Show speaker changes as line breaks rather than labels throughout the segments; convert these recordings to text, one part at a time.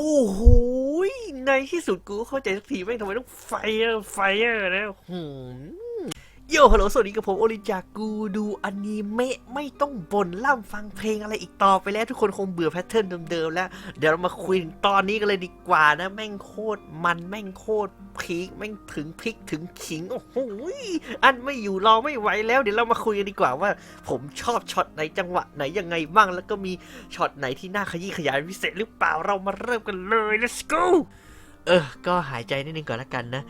อ้โหในที่สุดกูเข้าใจสักทีไม่ทำไมต้องไฟเออร์ไฟเออร์นะหืม โยฮัลโหลสวัสดีกับผมโอริจากกูดูอนิเมะไม่ต้องบ่นล่ำฟังเพลงอะไรอีกต่อไปแล้วทุกคนคงเบื่อแพทเทิร์นเดิมๆแล้ว เดี๋ยวเรามาคุยตอนนี้กันเลยดีกว่านะ แม่งโคตรมันแม่งโคตรพีคแม่งถึงพริกถึงขิง โอ้โหอันไม่อยู่รอไม่ไหวแล้วเดี๋ยวเรามาคุยกันดีกว่าว่า ผมชอบช็อตไหนจังหวะไหนยังไงบ้างแล้วก็มีช็อตไหนที่น่าขยี้ขยายพิเศษหรือเปล่าเรามาเริ่มกันเลย let's go เออก็หายใจนิดนึงก่อนละกันนะ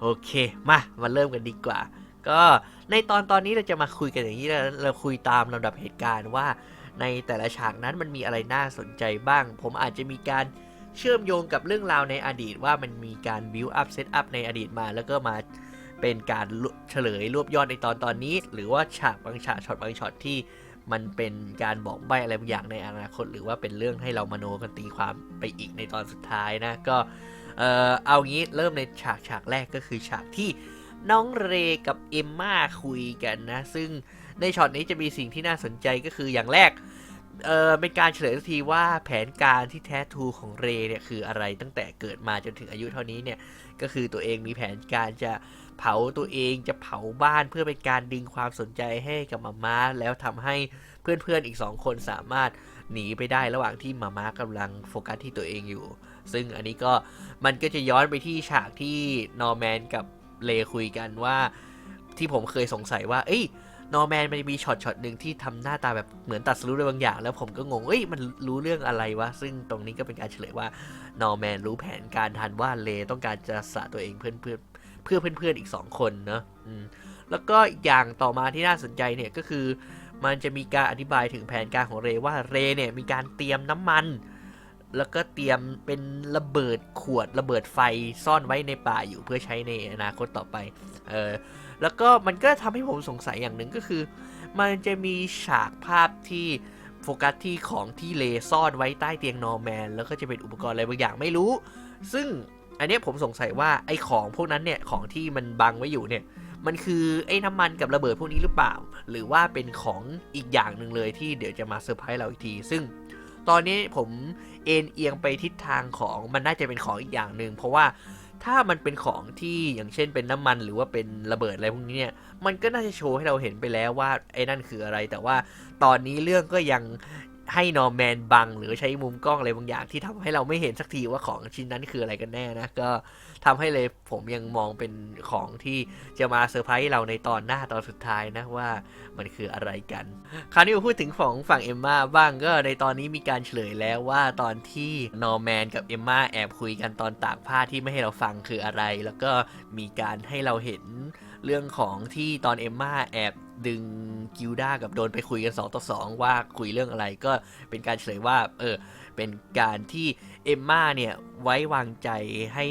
โอเค มา มาเริ่มกันดีกว่า ก็ในตอนตอนนี้เราจะมาคุยกันอย่างนี้เราเราคุยตามลำดับเหตุการณ์ว่า ในแต่ละฉากนั้นมันมีอะไรน่าสนใจบ้าง ผมอาจจะมีการเชื่อมโยงกับเรื่องราวในอดีตว่ามันมีการ build up set up ในอดีตมา แล้วก็มาเป็นการเฉลยรวบยอดในตอนตอนนี้ หรือว่าฉากบางฉากช็อตบางช็อตที่ มันเป็นการบอกใบอะไรบางอย่างในอนาคต หรือว่าเป็นเรื่องให้เรามโนกันตีความไปอีกในตอนสุดท้ายนะ ก็เออเอางี้เริ่มในฉากฉากแรกก็คือฉากที่น้องเรกับเอมมาคุยกันนะ ซึ่งในช็อตนี้จะมีสิ่งที่น่าสนใจก็คืออย่างแรก เออเป็นการเฉลยสักทีว่าแผนการที่แท้ทูของเรเนี่ยคืออะไรตั้งแต่เกิดมาจนถึงอายุเท่านี้เนี่ยก็คือตัวเองมีแผนการจะเผาตัวเองจะเผาบ้านเพื่อเป็นการดึงความสนใจให้กับมาม่าแล้วทำให้เพื่อนๆอีกสองคนสามารถหนีไปได้ระหว่างที่มาม่ากำลังโฟกัสที่ตัวเองอยู่ ซึ่งอันนี้ก็มันก็จะย้อนไปที่ฉากที่นอร์แมนกับเลคุยกันว่า ที่ผมเคยสงสัยว่า เอ้ย นอร์แมนมันมีช็อตช็อตหนึ่งที่ทำหน้าตาแบบเหมือนตัดสู้อะไรบางอย่าง แล้วผมก็งงเอ้ยมันรู้เรื่องอะไรวะ ซึ่งตรงนี้ก็เป็นการเฉลยว่านอร์แมนรู้แผนการทันว่าเลต้องการจะสะตัวเองเพื่อนเพื่อนเพื่อเพื่อนๆอีกสองคนเนาะแล้วก็อีกอย่างต่อมาที่น่าสนใจเนี่ยก็คือ มันจะมีการอธิบายถึงแผนการของเรว่าเรเนี่ยมีการเตรียมน้ำมัน แล้วก็เตรียมเป็นระเบิดขวดระเบิดไฟซ่อนไว้ในป่าอยู่เพื่อใช้ในอนาคตต่อไป เออแล้วก็มันก็ทำให้ผมสงสัยอย่างหนึ่งก็คือ มันจะมีฉากภาพที่โฟกัสที่ของที่เลซ่อนไว้ใต้เตียงนอร์แมน แล้วก็จะเป็นอุปกรณ์อะไรบางอย่างไม่รู้ ซึ่งอันนี้ผมสงสัยว่าไอ้ของพวกนั้นเนี่ยของที่มันบังไว้อยู่เนี่ยมันคือไอ้น้ำมันกับระเบิดพวกนี้หรือเปล่า หรือว่าเป็นของอีกอย่างหนึ่งเลยที่เดี๋ยวจะมาเซอร์ไพรส์เราอีกที ซึ่ง ตอนนี้ผมเอ็นเอียงไปทิศทางของมันน่าจะเป็นของอีกอย่างหนึ่งเพราะว่าถ้ามันเป็นของที่อย่างเช่นเป็นน้ำมันหรือว่าเป็นระเบิดอะไรพวกนี้เนี่ย มันก็น่าจะโชว์ให้เราเห็นไปแล้วว่าไอ้นั่นคืออะไร แต่ว่าตอนนี้เรื่องก็ยัง ให้นอร์แมนบัง หรือใช้มุมกล้องอะไรบางอย่างที่ทำให้เราไม่เห็นสักทีว่าของชิ้นนั้นคืออะไรกันแน่นะ ก็ทำให้เลยผมยังมองเป็นของที่จะมาเซอร์ไพรส์เราในตอนหน้าตอนสุดท้ายนะว่ามันคืออะไรกัน คราวนี้มาพูดถึงของฝั่งเอมมาบ้างก็ในตอนนี้มีการเฉลยแล้วว่าตอนที่นอร์แมนกับเอมมาแอบคุยกันตอนตากผ้าที่ไม่ให้เราฟังคืออะไร แล้วก็มีการให้เราเห็น เรื่องของที่ตอนเอมมาแอบดึงกิลด้ากับโดนไปคุยกัน 2 ต่อ 2 ว่าคุยเรื่องอะไรก็เป็นการเฉลยว่าเออเป็นการที่เอมมาเนี่ยไว้วางใจให้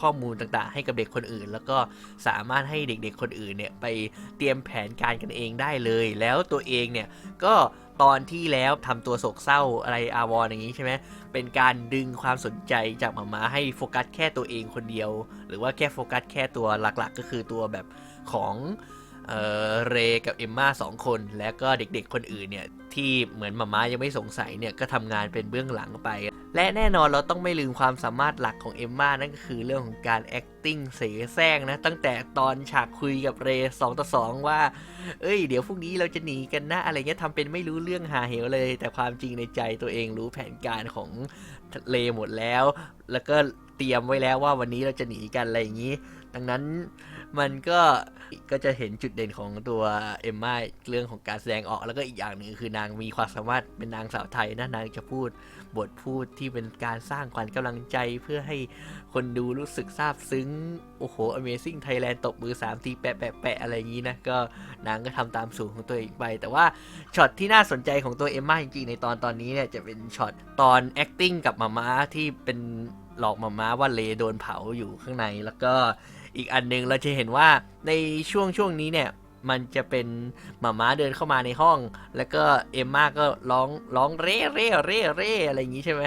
ข้อมูลต่างๆ ให้กับเด็กคนอื่น แล้วก็สามารถให้เด็กๆคนอื่นเนี่ยไปเตรียมแผนการกันเองได้เลย แล้วตัวเองเนี่ยก็ตอนที่แล้วทำตัวโศกเศร้าอะไรอาวร์อย่างนี้ใช่ไหม เป็นการดึงความสนใจจากหมามาให้โฟกัสแค่ตัวเองคนเดียว หรือว่าแค่โฟกัสแค่ตัวหลักๆ ก็คือตัวแบบของเเรกับเอมมาสองคน แล้วก็เด็กๆคนอื่นเนี่ยที่เหมือนหมาม้ายังไม่สงสัยเนี่ยก็ทำงานเป็นเบื้องหลังไป และแน่นอนเราต้องไม่ลืมความสามารถหลักของเอมมานั่นก็คือเรื่องของการ acting เสแสร้งนะ ตั้งแต่ตอนฉากคุยกับเรสองต่อสองว่า เอ้ย เดี๋ยวพรุ่งนี้เราจะหนีกันนะ อะไรเงี้ยทำเป็นไม่รู้เรื่องหาเหวเลย แต่ความจริงในใจตัวเองรู้แผนการของเลหมดแล้ว แล้วก็เตรียมไว้แล้วว่าวันนี้เราจะหนีกันอะไรอย่างนี้ ดังนั้นมันก็ก็จะเห็นจุดเด่นของตัวเอมมาเรื่องของการแสดงออกแล้วก็อีกอย่างหนึ่งคือนางมีความสามารถเป็นนางสาวไทยนะนางจะพูดบทพูดที่เป็นการสร้างขวัญกำลังใจเพื่อให้คนดูรู้สึกซาบซึ้ง โอ้โห Amazing Thailand ตบมือ3ทีแปะแปะแปะอะไรอย่างนี้นะ ก็นางก็ทำตามสูตรของตัวเองไป แต่ว่าช็อตที่น่าสนใจของตัวเอมมาจริงๆในตอนตอนนี้เนี่ยจะเป็นช็อตตอน acting กับมาม่าที่เป็นหลอกมาม่าว่าเลโดนเผาอยู่ข้างในแล้วก็ อีกอันหนึงเราจะเห็นว่าในช่วงช่วงนี้เนี่ยมันจะเป็นหมาม้าเดินเข้ามาในห้อง แล้วก็เอมมาก็ร้องร้องเร่เร่เร่เร่อะไรอย่างนี้ใช่ไหม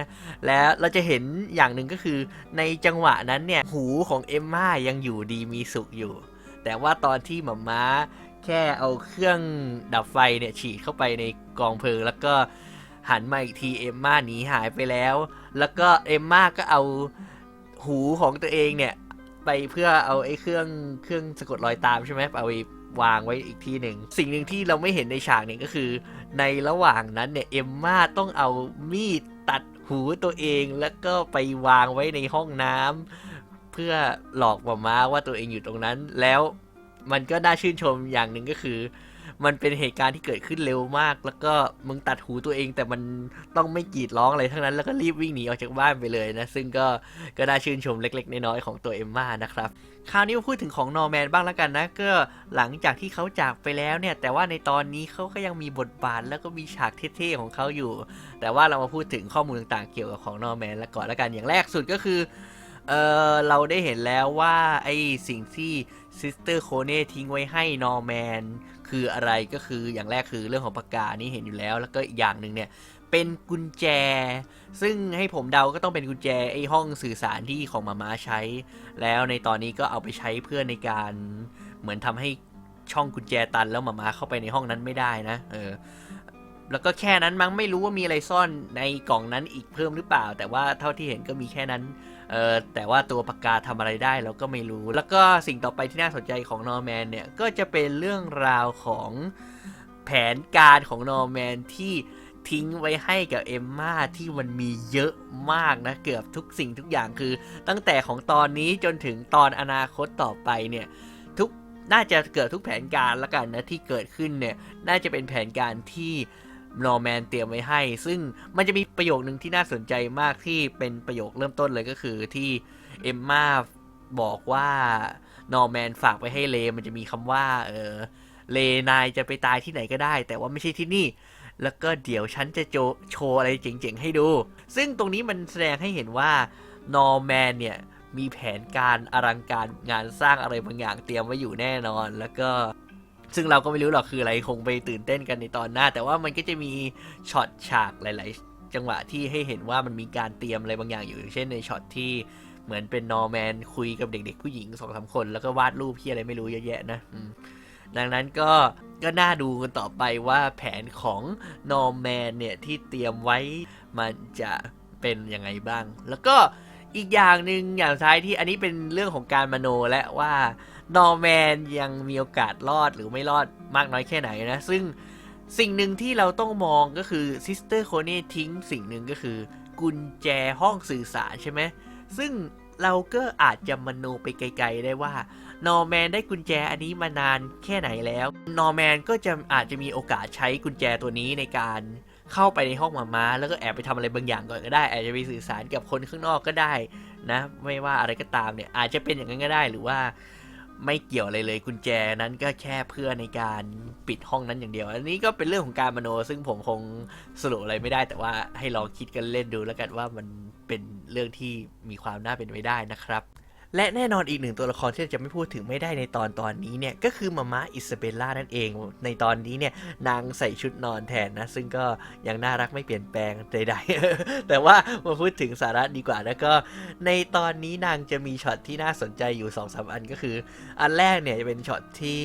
แล้วเราจะเห็นอย่างหนึ่งก็คือในจังหวะนั้นเนี่ยหูของเอมมายังอยู่ดีมีสุขอยู่ แต่ว่าตอนที่หมาม้าแค่เอาเครื่องดับไฟเนี่ยฉีดเข้าไปในกองเพลิง แล้วก็หันมาอีกทีเอมม่าหนีหายไปแล้ว แล้วก็เอมม่าก็เอาหูของตัวเองเนี่ย ไปเพื่อเอาไอ้เครื่องเครื่องสะกดรอยตามใช่ไหมเอาไปวางไว้อีกที่หนึ่ง สิ่งหนึ่งที่เราไม่เห็นในฉากเนี่ยก็คือ ในระหว่างนั้นเนี่ยเอมม่าต้องเอามีดตัดหูตัวเองแล้วก็ไปวางไว้ในห้องน้ำเพื่อหลอกหมาม้าว่าตัวเองอยู่ตรงนั้นแล้ว มันก็น่าชื่นชมอย่างหนึ่งก็คือ มันเป็นเหตุการณ์ที่เกิดขึ้นเร็วมาก แล้วก็มึงตัดหูตัวเอง แต่มันต้องไม่กรีดร้องอะไรทั้งนั้นแล้วก็รีบวิ่งหนีออกจากบ้านไปเลยนะ ซึ่งก็ก็น่าชื่นชมเล็กๆน้อยๆของตัวเอมม่านะครับคราวนี้มาพูดถึงของนอร์แมนบ้างแล้วกันนะก็หลังจากที่เขาจากไปแล้วเนี่ย แต่ว่าในตอนนี้เขาก็ยังมีบทบาทแล้วก็มีฉากเท่ๆของเขาอยู่ แต่ว่าเรามาพูดถึงข้อมูลต่างๆเกี่ยวกับของนอร์แมนแล้วก่อนแล้วกันอย่างแรกสุดก็คือ เออเราได้เห็นแล้วว่าไอสิ่งที่ซิสเตอร์โคเน่ทิ้งไว้ให้นอร์แมนคืออะไรก็คืออย่างแรกคือเรื่องของปากกานี่เห็นอยู่แล้ว แล้วก็อีกอย่างหนึ่งเนี่ยเป็นกุญแจ ซึ่งให้ผมเดาก็ต้องเป็นกุญแจไอห้องสื่อสารที่ของมาม่าใช้ แล้วในตอนนี้ก็เอาไปใช้เพื่อในการเหมือนทำให้ช่องกุญแจตันแล้วมาม่าเข้าไปในห้องนั้นไม่ได้นะ เออ แล้วก็แค่นั้นมั้งไม่รู้ว่ามีอะไรซ่อนในกล่องนั้นอีกเพิ่มหรือเปล่า แต่ว่าเท่าที่เห็นก็มีแค่นั้นเออแต่ว่าตัวปากกาทำอะไรได้เราก็ไม่รู้ แล้วก็สิ่งต่อไปที่น่าสนใจของนอร์แมนเนี่ย ก็จะเป็นเรื่องราวของแผนการของนอร์แมนที่ทิ้งไว้ให้กับเอมมาที่มันมีเยอะมากนะ เกือบทุกสิ่งทุกอย่างคือ ตั้งแต่ของตอนนี้จนถึงตอนอนาคตต่อไปเนี่ยทุกน่าจะเกิดทุกแผนการละกันนะที่เกิดขึ้นเนี่ยน่าจะเป็นแผนการที่ นอร์แมนเตรียมไว้ให้ ซึ่งมันจะมีประโยคหนึ่งที่น่าสนใจมากที่เป็นประโยคเริ่มต้นเลยก็คือที่เอมมาบอกว่านอร์แมนฝากไปให้เลมันจะมีคำว่า เออเลนายจะไปตายที่ไหนก็ได้ แต่ว่าไม่ใช่ที่นี่ แล้วก็เดี๋ยวฉันจะโจโชว์อะไรเจ๋งๆให้ดู ซึ่งตรงนี้มันแสดงให้เห็นว่านอร์แมนเนี่ยมีแผนการอลังการงานสร้างอะไรบางอย่างเตรียมไว้อยู่แน่นอน แล้วก็ ซึ่งเราก็ไม่รู้หรอกคืออะไรคงไปตื่นเต้นกันในตอนหน้า แต่ว่ามันก็จะมีช็อตฉากหลาย ๆ จังหวะที่ให้เห็นว่ามันมีการเตรียมอะไรบางอย่างอยู่เช่นในช็อตที่เหมือนเป็นนอร์แมนคุยกับเด็ก ๆ ผู้หญิงสองสามคน แล้วก็วาดรูปที่อะไรไม่รู้เยอะแยะนะดังนั้นก็ก็น่าดูกันต่อไปว่าแผนของนอร์แมนเนี่ยที่เตรียมไว้มันจะเป็นยังไงบ้าง แล้วก็อีกอย่างหนึ่งอย่างท้ายที่อันนี้เป็นเรื่องของการมโนและว่า นอร์แมนยังมีโอกาสรอดหรือไม่รอดมากน้อยแค่ไหนนะ ซึ่งสิ่งหนึ่งที่เราต้องมองก็คือซิสเตอร์โคเน่ทิ้งสิ่งหนึ่งก็คือ กุญแจห้องสื่อสารใช่ไหมซึ่งเราก็อาจจะมโนไปไกลๆได้ว่านอร์แมนได้กุญแจอันนี้มานานแค่ไหนแล้ว นอร์แมนก็จะอาจจะมีโอกาสใช้กุญแจตัวนี้ในการเข้าไปในห้องมาม้า แล้วก็แอบไปทำอะไรบางอย่างก่อนก็ได้ อาจจะไปสื่อสารกับคนข้างนอกก็ได้นะ ไม่ว่าอะไรก็ตามเนี่ยอาจจะเป็นอย่างนั้นก็ได้หรือว่า ไม่เกี่ยวอะไรเลยกุญแจนั้นก็แค่เพื่อในการปิดห้องนั้นอย่างเดียว อันนี้ก็เป็นเรื่องของการมโน ซึ่งผมคงสรุปอะไรไม่ได้ แต่ว่าให้ลองคิดกันเล่นดูแล้วกันว่ามันเป็นเรื่องที่มีความน่าเป็นไปได้นะครับ และแน่นอนอีกหนึ่งตัวละครที่เราจะไม่พูดถึงไม่ได้ในตอนตอนนี้เนี่ยก็คือมาม่าอิซาเบลล่านั่นเอง ในตอนนี้เนี่ยนางใส่ชุดนอนแทนนะ ซึ่งก็ยังน่ารักไม่เปลี่ยนแปลงใดๆ แต่ว่ามาพูดถึงสาระดีกว่าแล้วก็ ในตอนนี้นางจะมีช็อตที่น่าสนใจอยู่2อสอันก็คือ อันแรกเนี่ยจะเป็นช็อตที่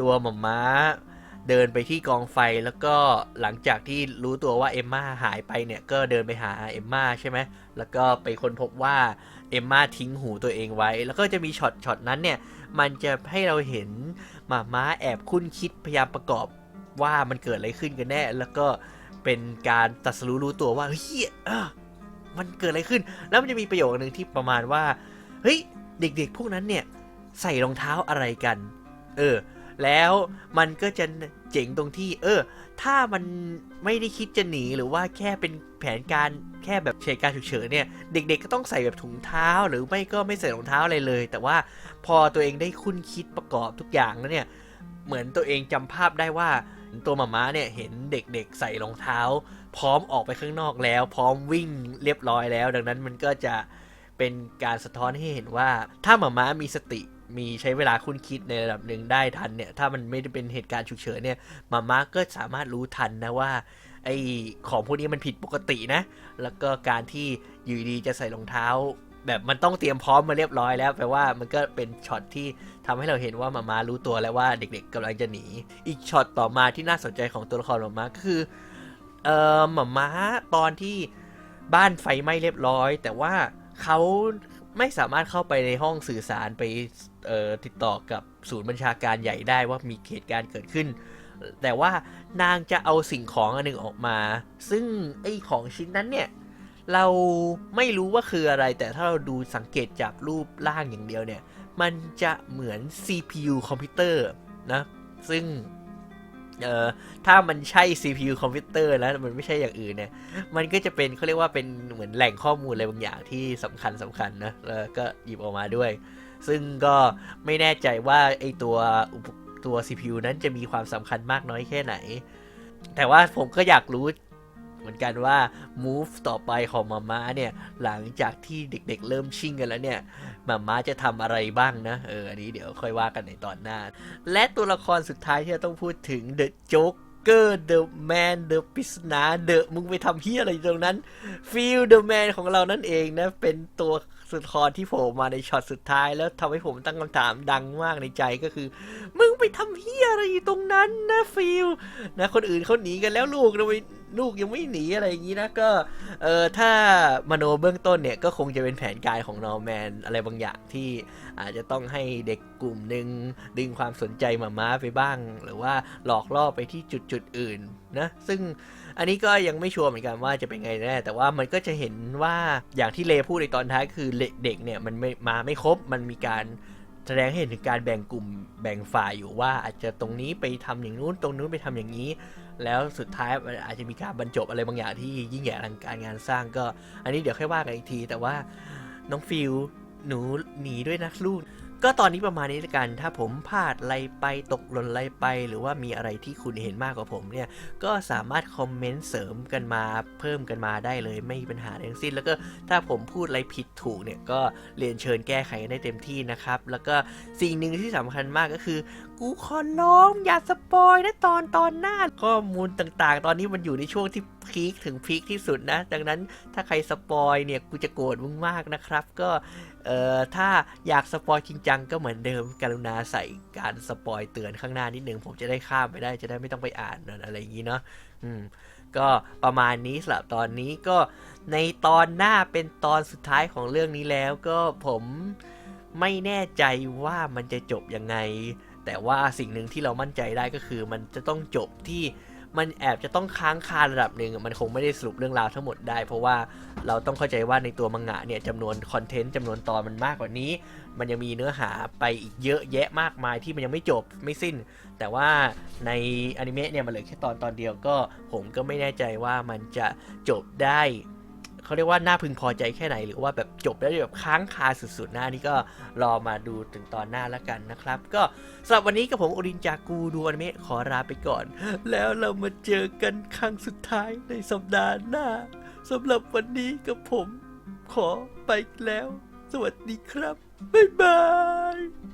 ตัวมาม้าเดินไปที่กองไฟแล้วก็หลังจากที่รู้ตัวว่าเอมมาหายไปเนี่ยก็เดินไปหาเอมมาใช่ไหม แล้วก็ไปค้นพบว่าเอมมาทิ้งหูตัวเองไว้ แล้วก็จะมีช็อตช็อตนั้นเนี่ย มันจะให้เราเห็นหมาม้าแอบคุ้นคิดพยายามประกอบว่ามันเกิดอะไรขึ้นกันแน่ แล้วก็เป็นการตัดสู้รู้ตัวว่าเฮ้ยมันเกิดอะไรขึ้น แล้วมันจะมีประโยคนึงที่ประมาณว่า เฮ้ย เด็กๆ พวกนั้นเนี่ย ใส่รองเท้าอะไรกัน เออ แล้วมันก็จะเจ๋งตรงที่ เออ ถ้ามันไม่ได้คิดจะหนีหรือว่าแค่เป็นแผนการแค่แบบเหตุการฉุกเฉินเนี่ย เด็กๆก็ต้องใส่แบบถุงเท้าหรือไม่ก็ไม่ใส่รองเท้าอะไรเลย แต่ว่าพอตัวเองได้คุ้นคิดประกอบทุกอย่างแล้วเนี่ยเหมือนตัวเองจำภาพได้ว่าตัวหมาม้าเนี่ยเห็นเด็กๆใส่รองเท้า พร้อมออกไปข้างนอกแล้ว พร้อมวิ่งเรียบร้อยแล้ว ดังนั้นมันก็จะเป็นการสะท้อนให้เห็นว่าถ้าหมาม้ามีสติ มีใช้เวลาคุ้นคิดในระดับหนึ่งได้ทันเนี่ย ถ้ามันไม่ได้เป็นเหตุการณ์ฉุกเฉินเนี่ยหมาม้าก็สามารถรู้ทันนะว่าไอของพวกนี้มันผิดปกตินะ แล้วก็การที่อยู่ดีจะใส่รองเท้า แบบมันต้องเตรียมพร้อมมาเรียบร้อยแล้วแปลว่ามันก็เป็นช็อตที่ทำให้เราเห็นว่ามาม่ารู้ตัวแล้วว่าเด็กๆกำลังจะหนี อีกช็อตต่อมาที่น่าสนใจของตัวละครมาม่าก็คือเอ่อหมาม้าตอนที่บ้านไฟไหม้เรียบร้อย แต่ว่าเขา ไม่สามารถเข้าไปในห้องสื่อสารไปติดต่อกับศูนย์บัญชาการใหญ่ได้ว่ามีเหตุการณ์เกิดขึ้น แต่ว่านางจะเอาสิ่งของอันหนึ่งออกมา ซึ่งไอ้ของชิ้นนั้นเนี่ยเราไม่รู้ว่าคืออะไร แต่ถ้าเราดูสังเกตจากรูปร่างอย่างเดียวเนี่ย มันจะเหมือน CPU คอมพิวเตอร์นะ ซึ่ง เอ่อถ้ามันใช่ CPU คอมพิวเตอร์แล้วมันไม่ใช่อย่างอื่นเนี่ย มันก็จะเป็นเขาเรียกว่าเป็นเหมือนแหล่งข้อมูลอะไรบางอย่างที่สำคัญสำคัญนะแล้วก็หยิบออกมาด้วย ซึ่งก็ไม่แน่ใจว่าไอตัวตัว CPU นั้นจะมีความสำคัญมากน้อยแค่ไหน แต่ว่าผมก็อยากรู้เหมือนกันว่า move ต่อไปของมาม่าเนี่ย หลังจากที่เด็กๆเริ่มชิ่งกันแล้วเนี่ย มาม่าจะทำอะไรบ้างนะเอออันนี้เดี๋ยวค่อยว่ากันในตอนหน้า และตัวละครสุดท้ายที่เราต้องพูดถึง The Joker The Man The ปริศนา The มึงไปทำเฮียอะไรอยู่ตรงนั้น Feel The Man ของเรานั่นเองนะ เป็นตัวสุดคอที่โผล่มาในช็อตสุดท้าย แล้วทำให้ผมตั้งคำถามดังมากในใจก็คือ มึงไปทำเฮียอะไรอยู่ตรงนั้นนะฟิลนะคนอื่นเขาหนีกันแล้วลูกทำไม ลูกยังไม่หนีอะไรอย่างนี้นะก็เออถ้ามโนเบื้องต้นเนี่ยก็คงจะเป็นแผนการของนอร์แมนอะไรบางอย่างที่อาจจะต้องให้เด็กกลุ่มหนึ่งดึงความสนใจมาม้าไปบ้าง หรือว่าหลอกล่อไปที่จุดจุดอื่นนะซึ่งอันนี้ก็ยังไม่ชัวร์เหมือนกันว่าจะเป็นไงแน่แต่ว่ามันก็จะเห็นว่าอย่างที่เลพูดในตอนท้ายคือเด็กเนี่ยมันไม่มาไม่ครบมันมีการแสดงให้เห็นถึงการแบ่งกลุ่มแบ่งฝ่ายอยู่ว่าอาจจะตรงนี้ไปทำอย่างนู้นตรงนู้นไปทำอย่างนี้ แล้วสุดท้ายมันอาจจะมีการบรรจบอะไรบางอย่างที่ยิ่งใหญ่อลังการงานสร้างก็ อันนี้เดี๋ยวค่อยว่ากันอีกที แต่ว่าน้องฟิลหนูหนีด้วยนะลูก ก็ตอนนี้ประมาณนี้ละกัน ถ้าผมพลาดอะไรไปตกหล่นอะไรไป หรือว่ามีอะไรที่คุณเห็นมากกว่าผมเนี่ย ก็สามารถคอมเมนต์เสริมกันมาเพิ่มกันมาได้เลย ไม่มีปัญหาทั้งสิ้น แล้วก็ถ้าผมพูดอะไรผิดถูกเนี่ยก็เรียนเชิญแก้ไขได้เต็มที่นะครับ แล้วก็สิ่งหนึ่งที่สำคัญมากก็คือ กูขอร้องอย่าสปอยนะตอนตอนหน้า ข้อมูลต่างๆ ตอนนี้มันอยู่ในช่วงที่พีคถึงพีคที่สุดนะ ดังนั้นถ้าใครสปอยเนี่ยกูจะโกรธมึงมากนะครับ ก็เอ่อถ้าอยากสปอยจริงจังก็เหมือนเดิมกรุณาใส่การสปอยเตือนข้างหน้านิดนึงผมจะได้ข้ามไปได้จะได้ไม่ต้องไปอ่านอะไรอย่างนี้เนาะอืมก็ประมาณนี้สำหรับตอนนี้ก็ในตอนหน้าเป็นตอนสุดท้ายของเรื่องนี้แล้วก็ผมไม่แน่ใจว่ามันจะจบยังไง แต่ว่าสิ่งหนึ่งที่เรามั่นใจได้ก็คือ มันจะต้องจบที่มันแอบจะต้องค้างคาระดับหนึ่งมันคงไม่ได้สรุปเรื่องราวทั้งหมดได้ เพราะว่าเราต้องเข้าใจว่าในตัวมังงะเนี่ยจำนวนคอนเทนต์จำนวนตอนมันมากกว่านี้ มันยังมีเนื้อหาไปอีกเยอะแยะมากมายที่มันยังไม่จบไม่สิ้น แต่ว่าในอนิเมะเนี่ยมันเหลือแค่ตอนตอนเดียวก็ผมก็ไม่แน่ใจว่ามันจะจบได้ เขาเรียกว่าน่าพึงพอใจแค่ไหน หรือว่าแบบจบได้วแบบค้างคาสุดๆหน้านี่ก็รอมาดูถึงตอนหน้าแล้วกันนะครับ ก็สำหรับวันนี้กับผมอรินจากูดูอนิเมะขอลาไปก่อน แล้วเรามาเจอกันครั้งสุดท้ายในสัปดาห์หน้าสำหรับวันนี้กับผมขอไปแล้ว สวัสดีครับบ๊ายบาย